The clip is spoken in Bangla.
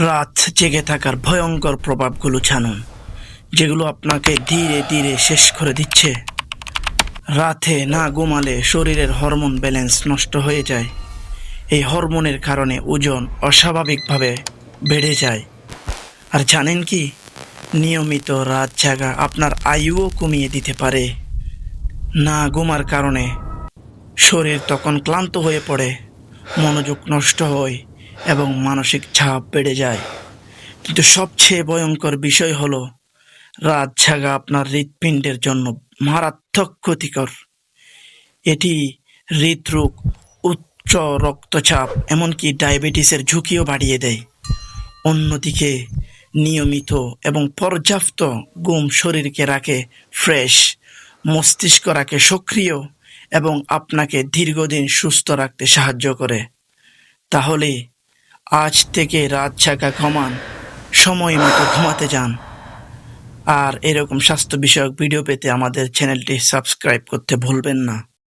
রাত জেগে থাকার ভয়ঙ্কর প্রভাবগুলো জানুন যেগুলো আপনাকে ধীরে ধীরে শেষ করে দিচ্ছে। রাতে না ঘুমালে শরীরের হরমোন ব্যালেন্স নষ্ট হয়ে যায়। এই হরমোনের কারণে ওজন অস্বাভাবিকভাবে বেড়ে যায়। আর জানেন কি? নিয়মিত রাত জাগা আপনার আয়ুও কমিয়ে দিতে পারে। না ঘুমার কারণে শরীর তখন ক্লান্ত হয়ে পড়ে, মনোযোগ নষ্ট হয় এবং মানসিক ছাপ বেড়ে যায়। কিন্তু সবচেয়ে ভয়ঙ্কর বিষয় হলো, রাত জাগা আপনার হৃৎপিণ্ডের জন্য মারাত্মক ক্ষতিকর। এটি হৃদরোগ, উচ্চ রক্তচাপ, এমনকি ডায়াবেটিসের ঝুঁকিও বাড়িয়ে দেয়। অন্যদিকে, নিয়মিত এবং পর্যাপ্ত ঘুম শরীরকে রাখে ফ্রেশ, মস্তিষ্ক রাখে সক্রিয় এবং আপনাকে দীর্ঘদিন সুস্থ রাখতে সাহায্য করে। তাহলে আজ থেকে রাত ছাকা কমান সময় মতো ঘুমাতে যান। আর এরকম স্বাস্থ্য বিষয়ক ভিডিও পেতে আমাদের চ্যানেলটি সাবস্ক্রাইব করতে ভুলবেন না।